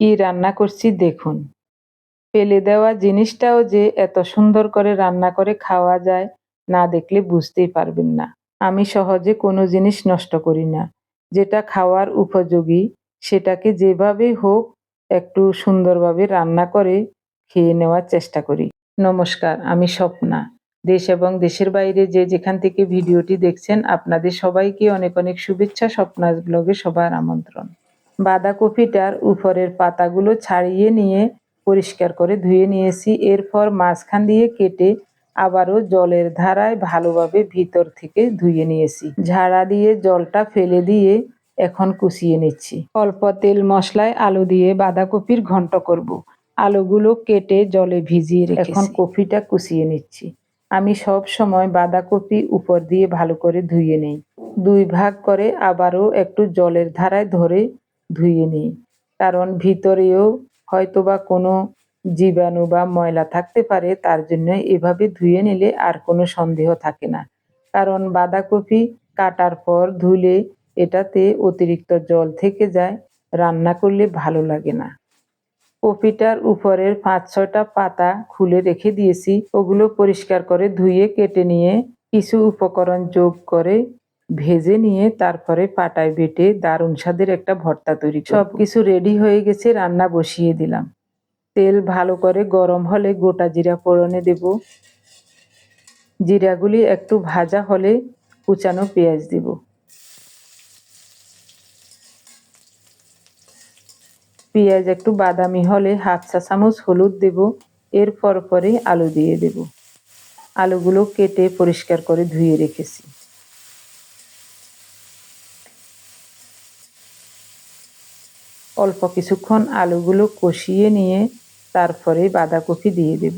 কি রান্না করছি দেখুন। ফেলে দেওয়া জিনিসটাও যে এত সুন্দর করে রান্না করে খাওয়া যায়, না দেখলে বুঝতেই পারবেন না। আমি সহজে কোনো জিনিস নষ্ট করি না। যেটা খাওয়ার উপযোগী, সেটাকে যেভাবেই হোক একটু সুন্দরভাবে রান্না করে খেয়ে নেওয়ার চেষ্টা করি। নমস্কার, আমি স্বপ্না। দেশ এবং দেশের বাইরে যে যেখান থেকে ভিডিওটি দেখছেন, আপনাদের সবাইকে অনেক অনেক শুভেচ্ছা স্বপ্নাস ব্লগে সবার আমন্ত্রণ। বাঁধাকপিটার উপরের পাতাগুলো ছাড়িয়ে নিয়ে পরিষ্কার করে ধুয়ে নিয়েছি। এরপর মাঝখান দিয়ে কেটে আবারও জলের ধারায় ভালোভাবে ভিতর থেকে ধুয়ে নিয়েছি। ঝাড়া দিয়ে জলটা ফেলে দিয়ে এখন কুচিয়ে নিচ্ছি। অল্প তেল মশলায় আলু দিয়ে বাঁধাকপির ঘন্ট করব। আলুগুলো কেটে জলে ভিজিয়ে এখন কপিটা কুচিয়ে নিচ্ছি। আমি সব সময় বাঁধাকপি উপর দিয়ে ভালো করে ধুয়ে নেই। দুই ভাগ করে আবারও একটু জলের ধারায় ধরে ধুয়ে নিই। কারণ ভিতরেও হয়তোবা কোনো জীবাণু বা ময়লা থাকতে পারে, তার জন্য এভাবে ধুয়ে নিলে আর কোনো সন্দেহ থাকে না। কারণ বাঁধাকপি কাটার পর ধুলে এটাতে অতিরিক্ত জল থেকে যায়, রান্না করলে ভালো লাগে না। কপিটার উপরের পাঁচ ছয়টা পাতা খুলে রেখে দিয়েছি, ওগুলো পরিষ্কার করে ধুয়ে কেটে নিয়ে কিছু উপকরণ যোগ করে ভেজে নিয়ে তারপরে পাটায় বেটে দারুণ স্বাদের একটা ভর্তা তৈরি সব কিছু রেডি হয়ে গেছে, রান্না বসিয়ে দিলাম। তেল ভালো করে গরম হলে গোটা জিরা ফোড়নে দেব। জিরাগুলি একটু ভাজা হলে কুচানো পেঁয়াজ দেব। পেঁয়াজ একটু বাদামি হলে হাফ চা চামচ হলুদ দেব। এর পর পরে আলু দিয়ে দেব। আলুগুলো কেটে পরিষ্কার করে ধুয়ে রেখেছি। অল্প কিছুক্ষণ আলুগুলো কষিয়ে নিয়ে তারপরে বাঁধাকপি দিয়ে দেব।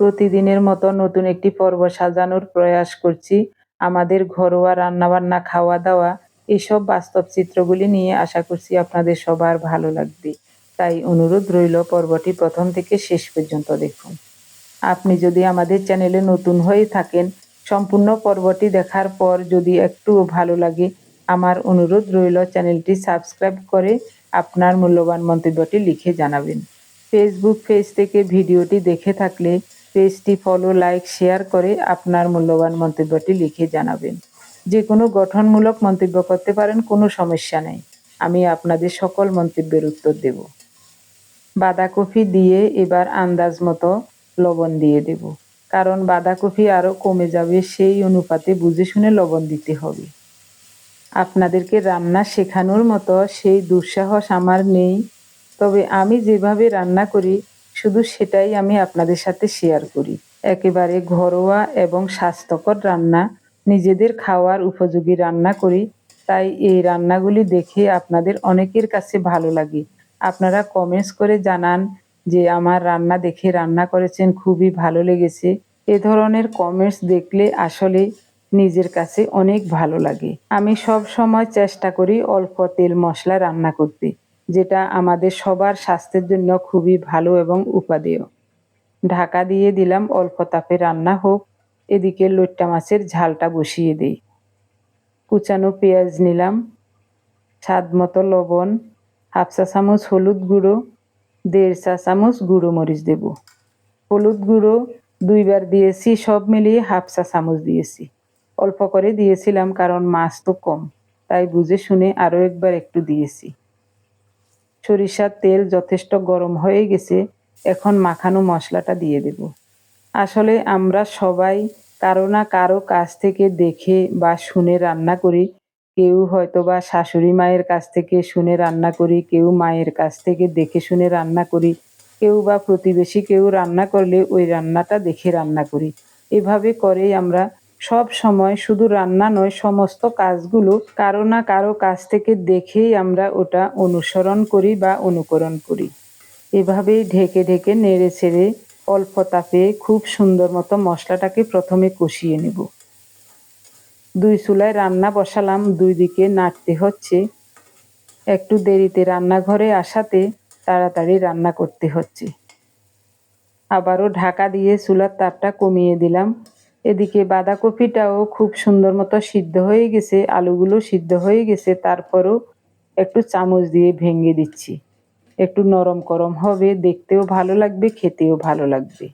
প্রতিদিনের মতো নতুন একটি পর্ব সাজানোর প্রয়াস করছি। আমাদের ঘরোয়া রান্নাবান্না খাওয়া দাওয়া এইসব বাস্তব চিত্রগুলি নিয়ে আশা করছি আপনাদের সবার ভালো লাগবে। তাই অনুরোধ রইল পর্বটি প্রথম থেকে শেষ পর্যন্ত দেখুন। আপনি যদি আমাদের চ্যানেলে নতুন হয়ে থাকেন, সম্পূর্ণ পর্বটি দেখার পর যদি একটু ভালো লাগে আমার অনুরোধ রইল চ্যানেলটি সাবস্ক্রাইব করে আপনার মূল্যবান মন্তব্যটি লিখে জানাবেন। ফেসবুক পেজ থেকে ভিডিওটি দেখে থাকলে পেজটি ফলো লাইক শেয়ার করে আপনার মূল্যবান মন্তব্যটি লিখে জানাবেন। যে কোনো গঠনমূলক মন্তব্য করতে পারেন, কোনো সমস্যা নেই। আমি আপনাদের সকল মন্তব্যের উত্তর দেব। বাঁধাকপি দিয়ে এবার আন্দাজ মতো লবণ দিয়ে দেব। কারণ বাঁধাকপি আরও কমে যাবে, সেই অনুপাতে বুঝে শুনে লবণ দিতে হবে। আপনাদেরকে রান্না শেখানোর মতো সেই দুঃসাহস আমার নেই। তবে আমি যেভাবে রান্না করি, শুধু সেটাই আমি আপনাদের সাথে শেয়ার করি। একেবারে ঘরোয়া এবং স্বাস্থ্যকর রান্না, নিজেদের খাওয়ার উপযোগী রান্না করি। তাই এই রান্নাগুলি দেখে আপনাদের অনেকের কাছে ভালো লাগে। আপনারা কমেন্টস করে জানান যে, আমার রান্না দেখে রান্না করেছেন, খুবই ভালো লেগেছে। এ ধরনের কমেন্টস দেখলে আসলে নিজের কাছে অনেক ভালো লাগে। আমি সব সময় চেষ্টা করি অল্প তেল মশলা রান্না করতে, যেটা আমাদের সবার স্বাস্থ্যের জন্য খুবই ভালো এবং উপাদেয়। ঢাকা দিয়ে দিলাম অল্প তাপে রান্না হোক, এদিকে লোট্টা মাছের ঝালটা বসিয়ে দিই। কুচানো পেঁয়াজ নিলাম, স্বাদ মতো লবণ, হাফ চা চামচ হলুদ গুঁড়ো, দেড় চা চামচ গুঁড়ো মরিচ দেব। হলুদ গুঁড়ো দুইবার দিয়েছি, সব মিলিয়ে হাফ চা চামচ দিয়েছি। অল্প করে দিয়েছিলাম, কারণ মাছ তো কম। তাই বুঝে শুনে আরও একবার একটু দিয়েছি। সরিষার তেল যথেষ্ট গরম হয়ে গেছে, এখন মাখানো মশলাটা দিয়ে দেব। আসলে আমরা সবাই কারও না কারও কাছ থেকে দেখে বা শুনে রান্না করি। কেউ হয়তো বা শাশুড়ি মায়ের কাছ থেকে শুনে রান্না করি, কেউ মায়ের কাছ থেকে দেখে শুনে রান্না করি। কেউ বা প্রতিবেশী কেউ রান্না করলে ওই রান্নাটা দেখে রান্না করি। এভাবে করেই আমরা সব সময় শুধু রান্না নয়, সমস্ত কাজগুলো কারও না কারও কাছ থেকে দেখেই আমরা ওটা অনুসরণ করি বা অনুকরণ করি। এভাবেই ঢেকে ঢেকে নেড়ে ছেড়ে অল্প তাপে খুব সুন্দর মতো মশলাটাকে প্রথমে কষিয়ে নেব। দুই চুলায় রান্না বসালাম, দুই দিকে নাড়তে হচ্ছে। একটু দেরিতে রান্নাঘরে আসাতে তাড়াতাড়ি রান্না করতে হচ্ছে। আবারও ঢাকা দিয়ে চুলার তাপটা কমিয়ে দিলাম। এদিকে বাঁধাকপিটাও খুব সুন্দর মতো সিদ্ধ হয়ে গেছে, আলুগুলো সিদ্ধ হয়ে গেছে, তারপরও একটু চামচ দিয়ে ভেঙে দিচ্ছি। একটু নরম করম হবে, দেখতেও ভালো লাগবে, খেতেও ভালো লাগবে।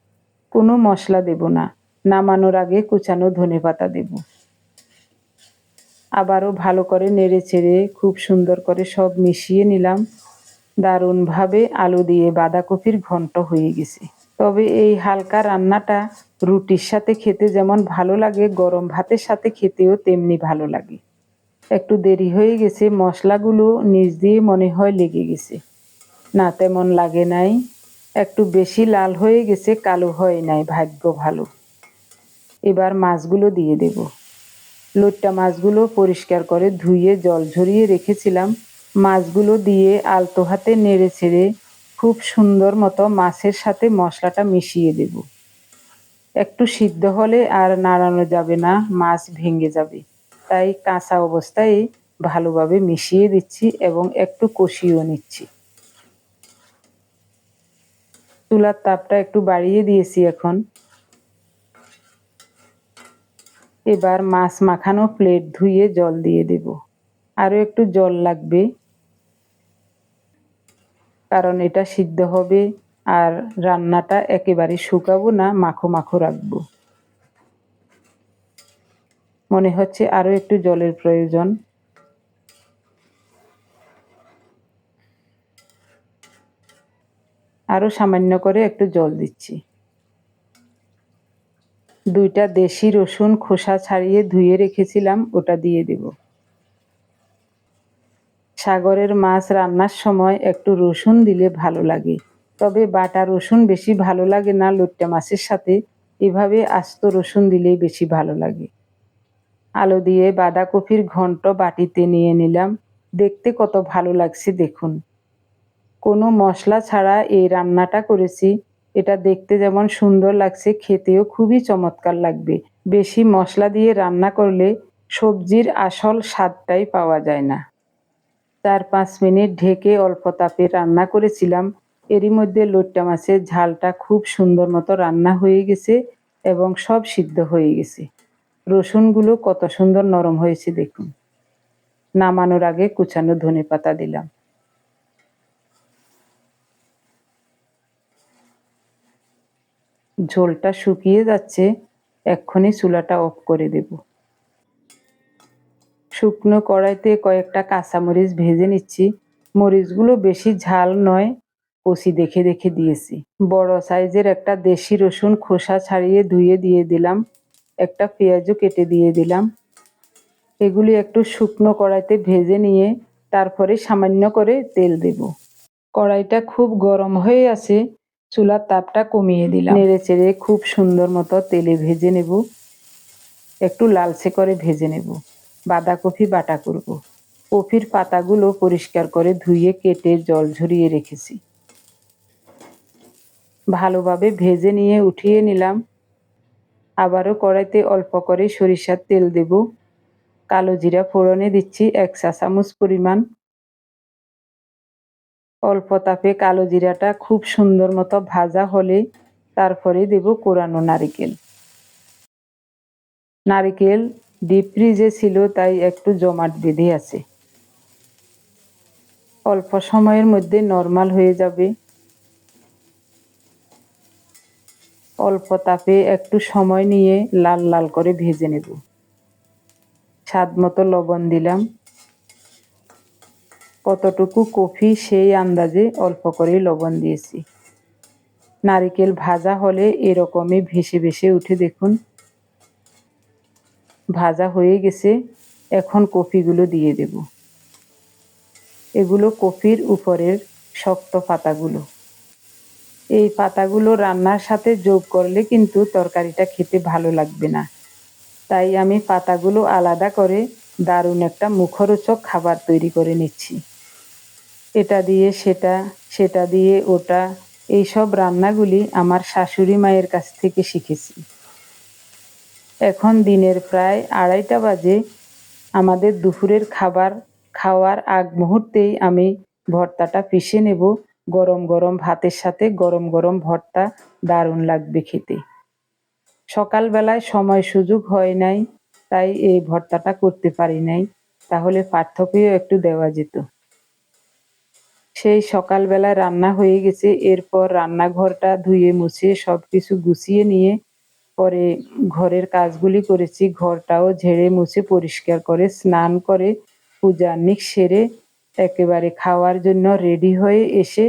কোনো মশলা দেব না, নামানোর আগে কুচানো ধনে পাতা দেব। আবারও ভালো করে নেড়ে চেড়ে খুব সুন্দর করে সব মিশিয়ে নিলাম। দারুণভাবে আলু দিয়ে বাঁধাকপির ঘন্ট হয়ে গেছে। তবে এই হালকা রান্নাটা রুটির সাথে খেতে যেমন ভালো লাগে, গরম ভাতের সাথে খেতেও তেমনি ভালো লাগে। একটু দেরি হয়ে গেছে, মশলাগুলো নিচ দিয়ে মনে হয় লেগে গেছে। না তেমন লাগে নাই। একটু বেশি লাল হয়ে গেছে, কালো হয় নাই, ভাগ্য ভালো। এবার মাছগুলো দিয়ে দেব। লোট্টা মাছগুলো পরিষ্কার করে ধুয়ে জল ঝরিয়ে রেখেছিলাম। মাছগুলো দিয়ে আলতো হাতে নেড়ে ছেড়ে খুব সুন্দর মতো মাছের সাথে মশলাটা মিশিয়ে দেব। একটু সিদ্ধ হলে আর নাড়ানো যাবে না, মাছ ভেঙে যাবে। তাই কাঁচা অবস্থায় ভালোভাবে মিশিয়ে দিচ্ছি এবং একটু কষিয়েও নিচ্ছি। চুলার তাপটা একটু বাড়িয়ে দিয়েছি এখন। এবার মাছ মাখানো প্লেট ধুয়ে জল দিয়ে দেব। আরও একটু জল লাগবে, কারণ এটা সিদ্ধ হবে। আর রান্নাটা একেবারে শুকাবো না, মাখো মাখো রাখব। মনে হচ্ছে আরও একটু জলের প্রয়োজন। আরও সামান্য করে একটু জল দিচ্ছি। দুইটা দেশি রসুন খোসা ছাড়িয়ে ধুয়ে রেখেছিলাম, ওটা দিয়ে দেব। সাগরের মাছ রান্নার সময় একটু রসুন দিলে ভালো লাগে। তবে বাটা রসুন বেশি ভালো লাগে না লোট্টা মাছের সাথে। এভাবে আস্ত রসুন দিলেই বেশি ভালো লাগে। আলু দিয়ে বাঁধাকপির ঘন্ট বাটিতে নিয়ে নিলাম। দেখতে কত ভালো লাগছে দেখুন। কোনো মশলা ছাড়া এই রান্নাটা করেছি। এটা দেখতে যেমন সুন্দর লাগছে, খেতেও খুবই চমৎকার লাগবে। বেশি মশলা দিয়ে রান্না করলে সবজির আসল স্বাদটাই পাওয়া যায় না। চার পাঁচ মিনিট ঢেকে অল্প তাপে রান্না করেছিলাম। এরই মধ্যে লোট্টা মাছের ঝালটা খুব সুন্দর মতো রান্না হয়ে গেছে এবং সব সিদ্ধ হয়ে গেছে। রসুনগুলো কত সুন্দর নরম হয়েছে দেখুন। নামানোর আগে কুচানো ধনে পাতা দিলাম। ঝোলটা শুকিয়ে যাচ্ছে, এক্ষুনি চুলাটা অফ করে দেব। শুকনো কড়াইতে কয়েকটা কাঁচামরিচ ভেজে নিচ্ছি। মরিচগুলো বেশি ঝাল নয় কষি দেখে দেখে দিয়েছি। বড় সাইজের একটা দেশি রসুন খোসা ছাড়িয়ে ধুয়ে দিয়ে দিলাম। একটা পেঁয়াজও কেটে দিয়ে দিলাম। এগুলি একটু শুকনো কড়াইতে ভেজে নিয়ে তারপরে সামান্য করে তেল দেব। কড়াইটা খুব গরম হয়ে আছে, চুলার তাপটা কমিয়ে দিলাম। নেড়ে চেড়ে খুব সুন্দর মতো তেলে ভেজে নেব। একটু লালচে করে ভেজে নেব। বাঁধাকপি বাটা করব। কফির পাতাগুলো পরিষ্কার করে ধুয়ে কেটে জল ঝরিয়ে রেখেছি। ভালোভাবে ভেজে নিয়ে উঠিয়ে নিলাম। আবারও কড়াইতে অল্প করে সরিষার তেল দেব। কালো জিরা ফোড়নে দিচ্ছি এক চা চামচ পরিমাণ। অল্প তাপে কালো জিরাটা খুব সুন্দর মতো ভাজা হলে তারপরে দেব কোরানো নারিকেল। নারিকেল ডিপ ফ্রিজে ছিল, তাই একটু জমাট বেঁধে আছে। অল্প সময়ের মধ্যে নর্মাল হয়ে যাবে। অল্প তাপে একটু সময় নিয়ে লাল লাল করে ভেজে নেব। স্বাদ মতো লবণ দিলাম। কতটুকু কফি সেই আন্দাজে অল্প করে লবণ দিয়েছি। নারিকেল ভাজা হলে এরকমই ভেসে ভেসে উঠে দেখুন। ভাজা হয়ে গেছে, এখন কফিগুলো দিয়ে দেব। এগুলো কফির উপরের শক্ত পাতাগুলো। এই পাতাগুলো রান্নার সাথে যোগ করলে কিন্তু তরকারিটা খেতে ভালো লাগবে না। তাই আমি পাতাগুলো আলাদা করে দারুণ একটা মুখরোচক খাবার তৈরি করে নিচ্ছি। এটা দিয়ে, সেটা সেটা দিয়ে, ওটা এই সব রান্নাগুলি আমার শাশুড়ি মায়ের কাছ থেকে শিখেছি। এখন দিনের প্রায় আড়াইটা বাজে। আমাদের দুপুরের খাবার খাওয়ার আগ মুহূর্তেই আমি ভর্তাটা পিষে নেব। গরম গরম ভাতের সাথে গরম গরম ভর্তা দারুণ লাগবে খেতে। সকালবেলায় সময় সুযোগ হয় নাই, তাই এই ভর্তাটা করতে পারি নাই, তাহলে পার্থক্যও একটু দেওয়া যেত। সেই সকালবেলা রান্না হয়ে গেছে, এরপর রান্নাঘরটা ধুয়ে মুছে সব কিছু গুছিয়ে নিয়ে পরে ঘরের কাজগুলি করেছি, ঘরটাও ঝেড়ে মুছে পরিষ্কার করে, স্নান করে পূজান্নিক সেরে একেবারে খাওয়ার জন্য রেডি হয়ে এসে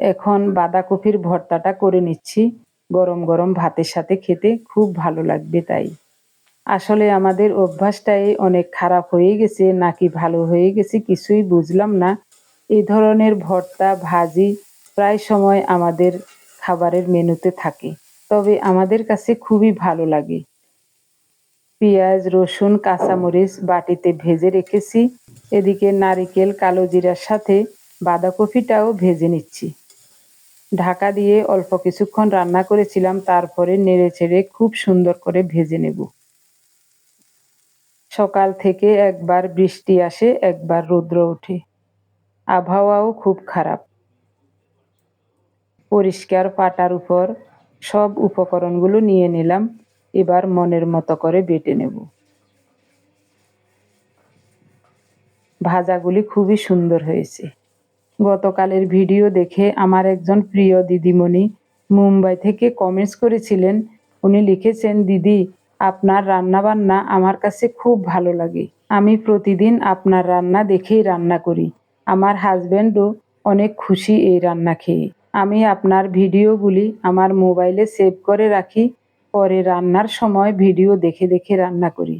এখন বাঁধাকপির ভর্তাটা করে নিচ্ছি। গরম গরম ভাতের সাথে খেতে খুব ভালো লাগবে তাই। আসলে আমাদের অভ্যাসটাই অনেক খারাপ হয়ে গেছে, নাকি ভালো হয়ে গেছে কিছুই বুঝলাম না। এই ধরনের ভর্তা, ভাজি প্রায় সময় আমাদের খাবারের মেনুতে থাকে। তবে আমাদের কাছে খুবই ভালো লাগে। পেঁয়াজ, রসুন, কাঁচামরিচ বাটিতে ভেজে রেখেছি। এদিকে নারিকেল, কালো জিরার সাথে বাঁধাকপিটাও ভেজে নিচ্ছি। ঢাকা দিয়ে অল্প কিছুক্ষণ রান্না করেছিলাম, তারপরে নেড়ে ছেড়ে খুব সুন্দর করে ভেজে নেব। সকাল থেকে একবার বৃষ্টি আসে, একবার রৌদ্র ওঠে। আবহাওয়াও খুব খারাপ। পরিষ্কার পাটার উপর সব উপকরণগুলো নিয়ে নিলাম। এবার মনের মতো করে বেটে নেব। ভাজাগুলি খুবই সুন্দর হয়েছে। গতকালের ভিডিও দেখে আমার একজন প্রিয় দিদিমণি মুম্বাই থেকে কমেন্টস করেছিলেন, উনি লিখেছেন, দিদি, আপনার রান্না বান্না আমার কাছে খুব ভালো লাগে। আমি প্রতিদিন আপনার রান্না দেখেই রান্না করি। আমার হাজব্যান্ডও অনেক খুশি এই রান্না খেয়ে। আমি আপনার ভিডিওগুলি আমার মোবাইলে সেভ করে রাখি পরে রান্নার সময় ভিডিও দেখে দেখে রান্না করি।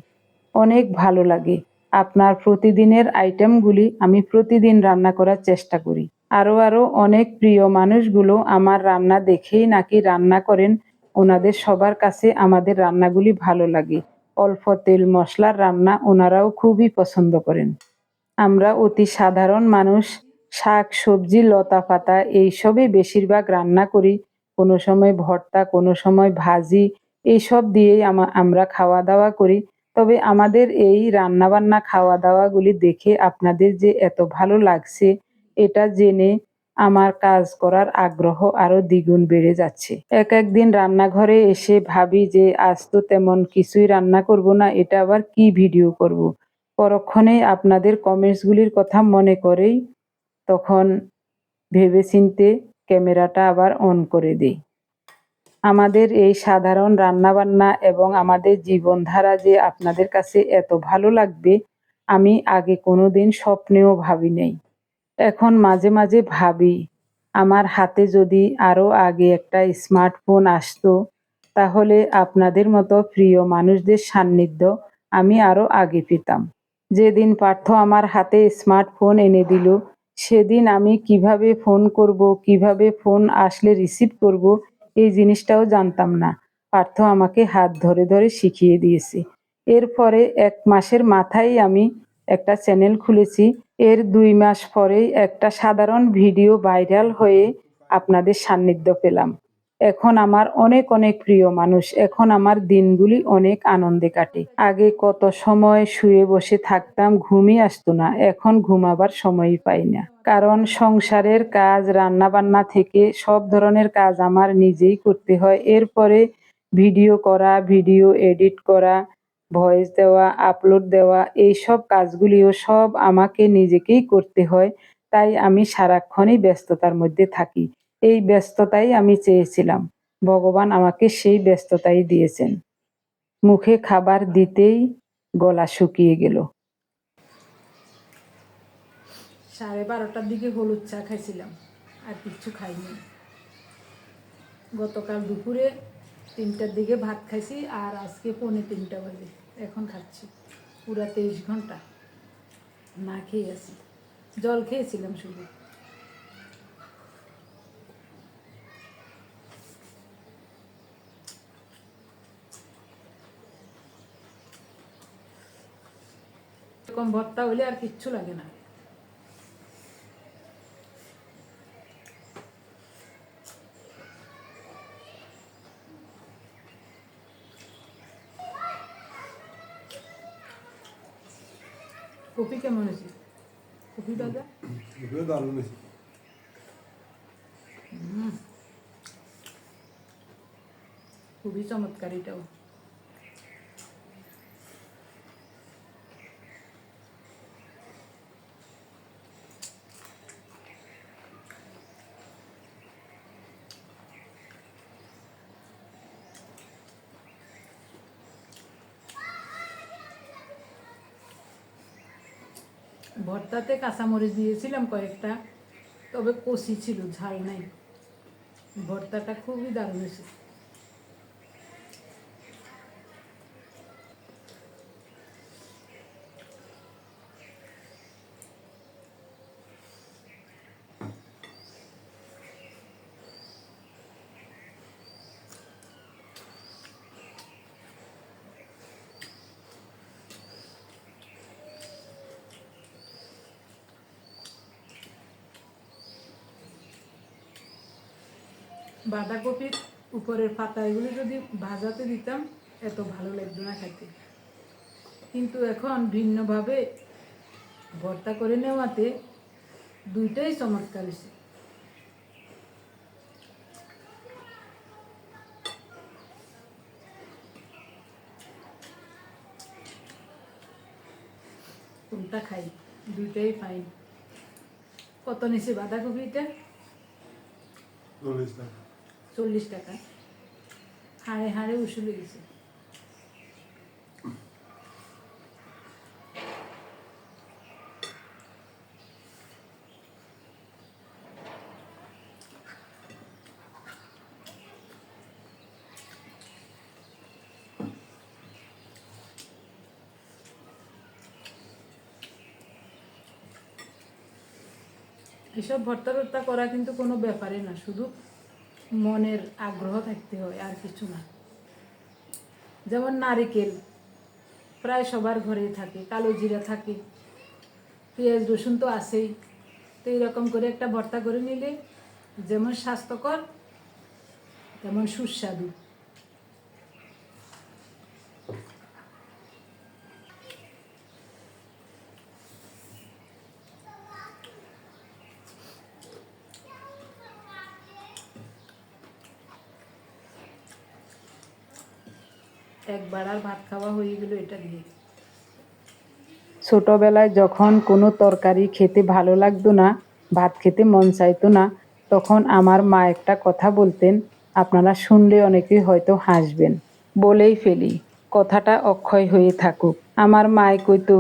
অনেক ভালো লাগে। আপনার প্রতিদিনের আইটেমগুলি আমি প্রতিদিন রান্না করার চেষ্টা করি। আরও আরও অনেক প্রিয় মানুষগুলো আমার রান্না দেখেই নাকি রান্না করেন। ওনাদের সবার কাছে আমাদের রান্নাগুলি ভালো লাগে। অল্প তেল মশলার রান্না ওনারাও খুবই পছন্দ করেন। আমরা অতি সাধারণ মানুষ। শাক, সবজি, লতা পাতা এইসবই বেশিরভাগ রান্না করি। কোনো সময় ভর্তা, কোনো সময় ভাজি, এইসব দিয়েই আমরা খাওয়া দাওয়া করি তবে আমাদের এই রান্নাবান্না খাওয়া দাওয়াগুলি দেখে আপনাদের যে এত ভালো লাগছে, এটা জেনে আমার কাজ করার আগ্রহ আরও দ্বিগুণ বেড়ে যাচ্ছে এক একদিন রান্নাঘরে এসে ভাবি যে, আজ তো তেমন কিছুই রান্না করব না, এটা আবার কি ভিডিও করব। পরক্ষণে আপনাদের কমেন্টসগুলির কথা মনে করেই তখন ভেবেচিন্তে ক্যামেরাটা আবার অন করে দিই। আমাদের এই সাধারণ রান্নাবান্না এবং আমাদের জীবনধারা যে আপনাদের কাছে এত ভালো লাগবে, আমি আগে কোনো দিন স্বপ্নেও ভাবি নেই। এখন মাঝে মাঝে ভাবি, আমার হাতে যদি আরও আগে একটা স্মার্টফোন আসতো, তাহলে আপনাদের মতো প্রিয় মানুষদের সান্নিধ্য আমি আরও আগে পেতাম। যেদিন পার্থ আমার হাতে স্মার্টফোন এনে দিল সেদিন আমি কীভাবে ফোন করব, কীভাবে ফোন আসলে রিসিভ করব, এই জিনিসটাও জানতাম না। পার্থ আমাকে হাত ধরে ধরে শিখিয়ে দিয়েছে। এরপরে এক মাসের মাথায় আমি একটা চ্যানেল খুলেছি। এর দুই মাস পরেই একটা সাধারণ ভিডিও ভাইরাল হয়ে আপনাদের সান্নিধ্য পেলাম। এখন আমার অনেক অনেক প্রিয় মানুষ। এখন আমার দিনগুলি অনেক আনন্দে কাটে। আগে কত সময় শুয়ে বসে থাকতাম, ঘুমই আসতো না। এখন ঘুমাবার সময়ই পাই না। কারণ সংসারের কাজ রান্না বান্না থেকে সব ধরনের কাজ আমার নিজেই করতে হয়। এরপরে ভিডিও করা, ভিডিও এডিট করা, ভয়েস দেওয়া, আপলোড দেওয়া এই সব কাজগুলিও সব আমাকে নিজেকেই করতে হয়। তাই আমি সারাক্ষণই ব্যস্ততার মধ্যে থাকি। এই ব্যস্ততাই আমি চেয়েছিলাম। ভগবান আমাকে সেই ব্যস্ততাই দিয়েছেন। মুখে খাবার দিতেই গলা শুকিয়ে গেল। সাড়ে বারোটার দিকে হলুদ চা খাইছিলাম, আর কিচ্ছু খাইনি। গতকাল দুপুরে তিনটার দিকে ভাত খাইছি, আর আজকে পৌনে তিনটা বাজে। এখন খাচ্ছি, পুরা তেইশ ঘণ্টা। না খেয়ে আছি। জল খেয়েছিলাম শুধু। এরকম ভর্তা হলে আর কিচ্ছু লাগে না। কপি কেমন হয়েছে? কপি ভাজা? দারুণ হয়েছে। খুবই চমৎকার এটাও। ভর্তাতে কাঁচামরিচ দিয়েছিলাম কয়েকটা তবে কষি ছিল ঝাল নাই। ভর্তাটা খুবই দারুণ হয়েছে। বাঁধাকপির উপরের পাতা, এগুলি যদি ভাজাতে দিতাম, এত ভালো লাগতো না খাইতে কিন্তু এখন ভিন্নভাবে ভর্তা করে নেওয়াতে দুইটাই চমৎকার হয়েছে। কোনটা খাই? দুইটাই ফাইন কত নিছে বাঁধাকপিটা? টাকা। চল্লিশ টাকা। হাড়ে হাড়ে উসুলে গেছে। এসব ভর্তা টর্তা করা কিন্তু কোনো ব্যাপারে না, শুধু মনের আগ্রহ থাকতে হয়, আর কিছু না। যেমন নারিকেল, প্রায় সবার ঘরেই থাকে, কালো জিরা থাকে, পেঁয়াজ, রসুন তো আছেই। তো এরকম করে একটা ভর্তা করে নিলে যেমন স্বাস্থ্যকর, তেমন সুস্বাদু। একবার আর ভাত খাওয়া হয়ে গেল এটা দিয়ে। ছোটবেলায় যখন কোনো তরকারি খেতে ভালো লাগতো না ভাত খেতে মন চাইতো না তখন আমার মা একটা কথা বলতেন আপনারা শুনলে অনেকেই হয়তো হাসবেন বলেই ফেলি কথাটা অক্ষয় হয়ে থাকুক। আমার মায় কইতো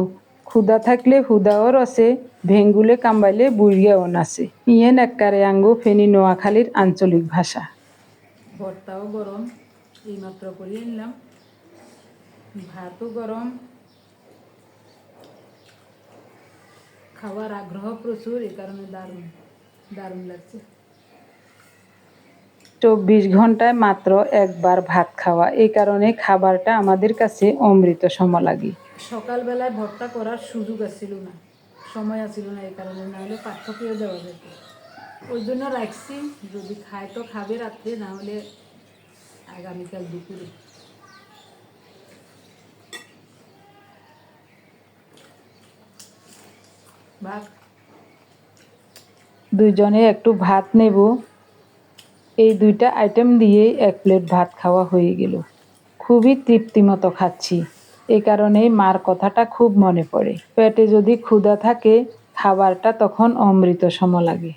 ক্ষুদা থাকলে হুদাও রসে ভেঙ্গুলে কাম্বাইলে বুড়িয়াও নাচে। ইয়েন এককারে আঙ্গু ফেনী নোয়াখালীর আঞ্চলিক ভাষা। ভর্তাও গরম এইমাত্র করিয়ে নিলাম। ভাতও গরম খাওয়ার আগ্রহ প্রচুর এই কারণে দারুণ দারুণ লাগছে। চব্বিশ ঘন্টায় মাত্র একবার ভাত খাওয়া এই কারণে খাবারটা আমাদের কাছে অমৃত সম লাগে সকালবেলায় ভর্তা করার সুযোগ আসছিল না সময় আসছিল না এই কারণে না হলে পাঠ্যকেও দেওয়া যেত। ওই জন্য রাখছি যদি খায় তো খাবে রাত্রে না হলে আগামীকাল দুপুরে। দুইজনে একটু ভাত নেব। এই দুইটা আইটেম দিয়েই এক প্লেট ভাত খাওয়া হয়ে গেল। খুবই তৃপ্তিমতো খাচ্ছি। এই কারণেই মার কথাটা খুব মনে পড়ে। পেটে যদি ক্ষুধা থাকে, খাবারটা তখন অমৃত সম লাগে।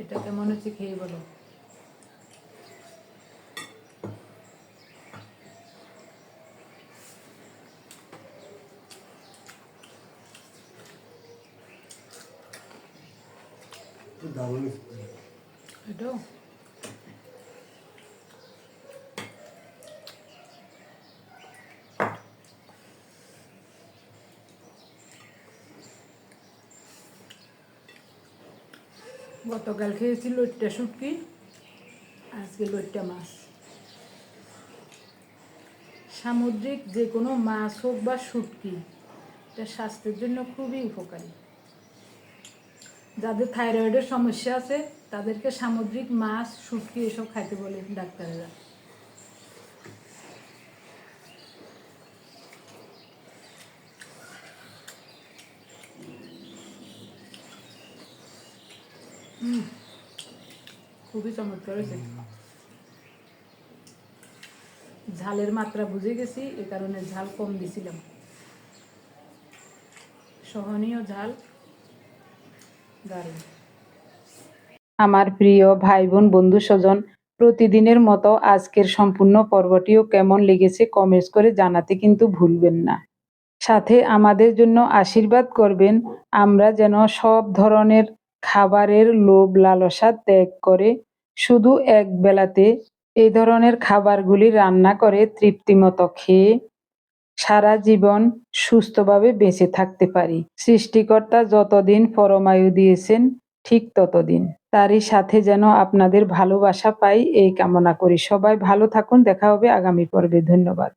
এটা কেমন হচ্ছে খেয়ে বলো দারুণ এটাও গতকাল খেয়েছি লইট্টা শুটকি, আজকে লইট্টা মাছ। সামুদ্রিক যে কোনো মাছ হোক বা শুটকি, এটা স্বাস্থ্যের জন্য খুবই উপকারী। যাদের থাইরয়েডের সমস্যা আছে, তাদেরকে সামুদ্রিক মাছ, শুটকি এসব খাইতে বলে ডাক্তারেরা। খুবই চমৎকার হয়েছে। ঝালের মাত্রা বুঝে গেছি এ কারণে ঝাল কম দিছিলাম। সহনীয় ঝাল দারুণ। আমার প্রিয় ভাই বোন বন্ধু স্বজন প্রতিদিনের মতো আজকের সম্পূর্ণ পর্বটিও কেমন লেগেছে কমেন্টস করে জানাতে কিন্তু ভুলবেন না। সাথে আমাদের জন্য আশীর্বাদ করবেন আমরা যেন সব ধরনের খাবারের লোভ লালসা ত্যাগ করে, শুধু এক বেলাতে এই ধরনের খাবারগুলি রান্না করে তৃপ্তিমতো খেয়ে সারা জীবন সুস্থভাবে বেঁচে থাকতে পারি। সৃষ্টিকর্তা যতদিন পরমায়ু দিয়েছেন, ঠিক ততদিন। তারই সাথে যেন আপনাদের ভালোবাসা পাই, এই কামনা করি। সবাই ভালো থাকুন। দেখা হবে আগামী পর্বে। ধন্যবাদ।